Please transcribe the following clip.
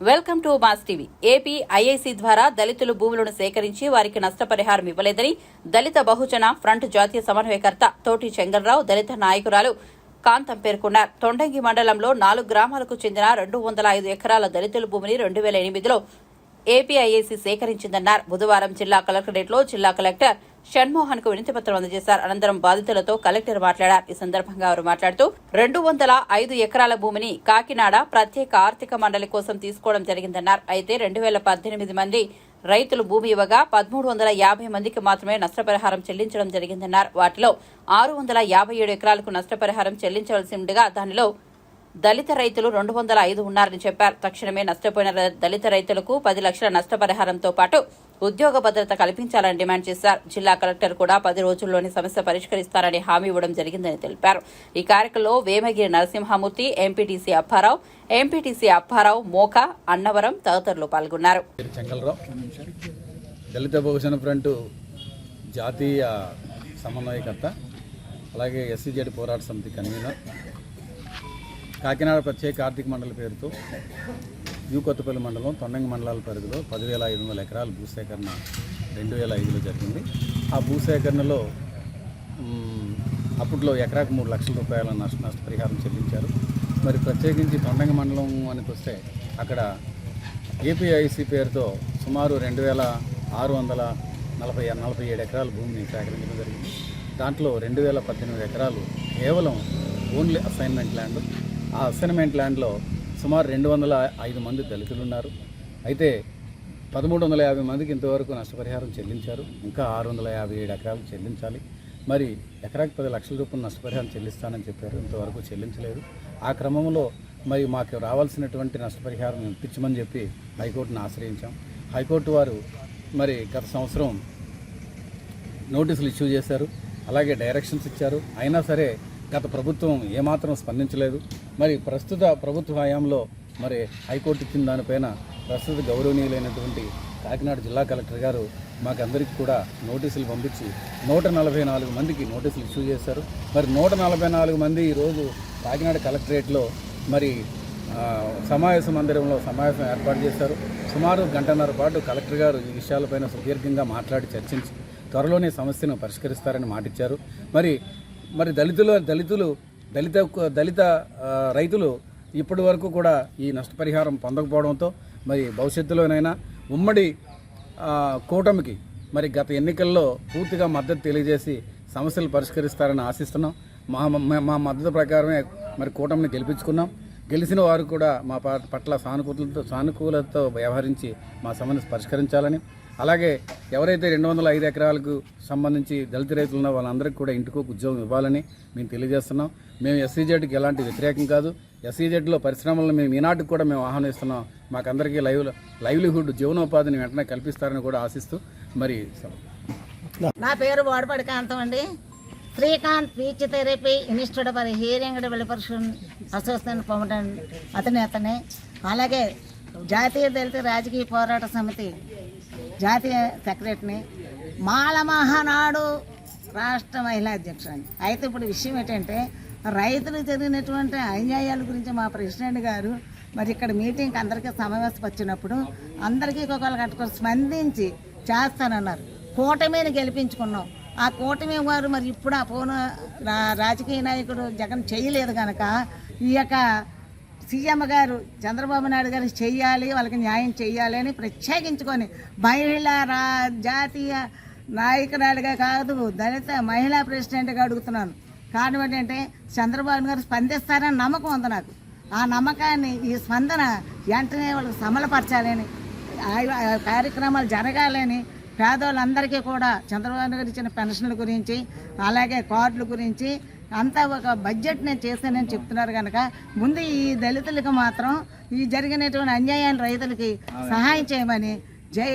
Welcome to Mass TV. AP IIC ద్వారా దళితులు భూములను సేకరించి వారికి నష్టపరిహారం ఇవ్వలేదని దళిత బహుజన ఫ్రంట్ జాతీయ సమన్వయకర్త తోటి చెంగర్రావు దళిత నాయకురాలు కాంతం పేర్కొన్నారు. తొండంగి మండలంలో నాలుగు గ్రామాలకు చెందిన రెండు వందల ఐదు ఎకరాల దళితుల భూమిని రెండు వేల ఎనిమిదిలో ఏపీఐఏసీ సేకరించిందన్నారు. బుధవారం జిల్లా కలెక్టరేట్లో జిల్లా కలెక్టర్ షణ్మోహన్కు వినతిపత్రం అందజేశారు. అనంతరం బాధితులతో కలెక్టర్ మాట్లాడారు. ఈ సందర్భంగా వారు మాట్లాడుతూ రెండు వందల ఐదు ఎకరాల భూమిని కాకినాడ ప్రత్యేక ఆర్థిక మండలి కోసం తీసుకోవడం జరిగిందన్నారు. అయితే రెండు వేల పద్దెనిమిది మంది రైతులు భూమి ఇవ్వగా పదమూడు వందల యాభై మందికి మాత్రమే నష్టపరిహారం చెల్లించడం జరిగిందన్నారు. వాటిలో ఆరు వందల యాభై ఏడు ఎకరాలకు నష్టపరిహారం చెల్లించవలసి ఉండగా దానిలో దళిత రైతులు రెండు వందల ఐదు ఉన్నారని చెప్పారు. తక్షణమే నష్టపోయిన దళిత రైతులకు పది లక్షల నష్టపరిహారంతో పాటు ఉద్యోగ భద్రత కల్పించాలని డిమాండ్ చేశారు. జిల్లా కలెక్టర్ కూడా పది రోజుల్లోనే సమస్య పరిష్కరిస్తారని హామీ ఇవ్వడం జరిగిందని తెలిపారు. ఈ కార్యక్రమంలో వేమగిరి నరసింహమూర్తి ఎంపీటీసీ అప్పారావు ఎంపీటీసీ అప్పారావు మోక అన్నవరం తదితరులు పాల్గొన్నారు. దళిత బహుజన ఫ్రంట్ జాతీయ సమన్వయకర్త అలాగే ఎస్సీజెడ్ పోరాట సమితి కన్వీనర్ కాకినాడ ప్రత్యేక ఆర్థిక మండలి పేరుతో యూ కొత్తపల్లి మండలం తొండంగి మండలాల పరిధిలో పదివేల ఐదు వందల ఎకరాల భూసేకరణ రెండు వేల ఐదులో జరిగింది. ఆ భూసేకరణలో అప్పట్లో ఎకరాకు మూడు లక్షల రూపాయల నష్ట నష్టపరిహారం చెల్లించారు. మరి ప్రత్యేకించి తొండంగి మండలం అనికి వస్తే అక్కడ ఏపీఐసి పేరుతో సుమారు రెండు వేల ఆరు వందల నలభై నలభై ఏడు ఎకరాల భూమిని సేకరించడం జరిగింది. దాంట్లో రెండు వేల పద్దెనిమిది ఎకరాలు కేవలం ఓన్లీ అసైన్మెంట్ ల్యాండ్ ఆ అసైన్మెంట్ ల్యాండ్లో సుమారు రెండు వందల ఐదు మంది దళితులు ఉన్నారు. అయితే పదమూడు వందల యాభై మందికి ఇంతవరకు నష్టపరిహారం చెల్లించారు. ఇంకా ఆరు వందల యాభై ఏడు ఎకరాలు చెల్లించాలి. మరి ఎకరాకి పది లక్షల రూపాయలు నష్టపరిహారం చెల్లిస్తానని చెప్పారు. ఇంతవరకు చెల్లించలేదు. ఆ క్రమంలో మరి మాకు రావాల్సినటువంటి నష్టపరిహారం ఇప్పించమని చెప్పి హైకోర్టును ఆశ్రయించాం. హైకోర్టు వారు మరి గత సంవత్సరం నోటీసులు ఇష్యూ చేశారు. అలాగే డైరెక్షన్స్ ఇచ్చారు. అయినా సరే గత ప్రభుత్వం ఏమాత్రం స్పందించలేదు. మరి ప్రస్తుత ప్రభుత్వ హయాంలో మరి హైకోర్టు ఇచ్చిన దానిపైన ప్రస్తుత గౌరవనీయులైనటువంటి కాకినాడ జిల్లా కలెక్టర్ గారు మాకందరికీ కూడా నోటీసులు పంపించి నూట నలభై నాలుగు మందికి నోటీసులు ఇష్యూ చేశారు. మరి నూట నలభై నాలుగు మంది ఈరోజు కాకినాడ కలెక్టరేట్లో మరి సమావేశ మందిరంలో సమావేశం ఏర్పాటు చేశారు. సుమారు గంటన్నర పాటు కలెక్టర్ గారు ఈ విషయాలపైన సుదీర్ఘంగా మాట్లాడి చర్చించి త్వరలోనే సమస్యను పరిష్కరిస్తారని మాటిచ్చారు. మరి మరి దళితులు దళితులు దళిత దళిత రైతులు ఇప్పటి వరకు కూడా ఈ నష్టపరిహారం పొందకపోవడంతో మరి భవిష్యత్తులోనైనా ఉమ్మడి కూటమికి మరి గత ఎన్నికల్లో పూర్తిగా మద్దతు తెలియజేసి సమస్యలు పరిష్కరిస్తారని ఆశిస్తున్నాం. మా మా- మా మద్దతు ప్రకారమే మరి కూటమిని గెలిపించుకున్నాం. గెలిచిన వారు కూడా మా పట్ల సానుకూలతో సానుకూలతతో వ్యవహరించి మా సమస్య పరిష్కరించాలని. అలాగే ఎవరైతే రెండు వందల ఐదు ఎకరాలకు సంబంధించి దళిత రైతులు ఉన్న వాళ్ళందరికీ కూడా ఇంటికి ఉద్యోగం ఇవ్వాలని మేము తెలియజేస్తున్నాం. మేము ఎస్సీజెడ్కి ఎలాంటి వ్యతిరేకం కాదు. ఎస్సీజెడ్లో పరిశ్రమలను మేము ఈనాటికి కూడా మేము ఆహ్వానిస్తున్నాం. మాకందరికీ లైవ్ లైవ్లీహుడ్ జీవనోపాధిని వెంటనే కల్పిస్తారని కూడా ఆశిస్తూ మరి నా పేరు వాడపడి కాంతం అండి. Srikanth speech therapy institute for hearing development association పొమ్మటన్ అతని అతనే. అలాగే జాతీయ దళిత రాజకీయ పోరాట సమితి జాతీయ సెక్రటరీని మాల మహానాడు రాష్ట్ర మహిళా అధ్యక్షుడు అయితే ఇప్పుడు విషయం ఏంటంటే రైతులు జరిగినటువంటి అన్యాయాల గురించి మా ప్రెసిడెంట్ గారు మరి ఇక్కడ మీటింగ్కి అందరికీ సమావేశం వచ్చినప్పుడు అందరికీ ఒకళ్ళు కట్టుకొని స్పందించి చేస్తానన్నారు. కూటమిని గెలిపించుకున్నాం. ఆ కూటమి వారు మరి ఇప్పుడు ఆ పోను రా- రాజకీయ నాయకుడు జగన్ చేయలేదు కనుక ఈ యొక్క సీఎం గారు చంద్రబాబు నాయుడు గారు చేయాలి వాళ్ళకి న్యాయం చేయాలి అని ప్రత్యేకించుకొని మహిళా రా జాతీయ నాయకురాలుగా కాదు దళిత మహిళా ప్రెసిడెంట్గా అడుగుతున్నాను. కారణం ఏంటంటే చంద్రబాబు గారు స్పందిస్తారని నమ్మకం ఉంది నాకు. ఆ నమ్మకాన్ని ఈ స్పందన వెంటనే వాళ్ళకి సమలపరచాలని ఆ కార్యక్రమాలు జరగాలని పేదవాళ్ళందరికీ కూడా చంద్రబాబు గారు ఇచ్చిన పెన్షన్ల గురించి అలాగే కార్డుల గురించి అంతా ఒక బడ్జెట్ నేను చేశానని చెప్తున్నారు కనుక ముందు ఈ దళితులకు మాత్రం ఈ జరిగినటువంటి అన్యాయాన్ని రైతులకి సహాయం చేయమని జై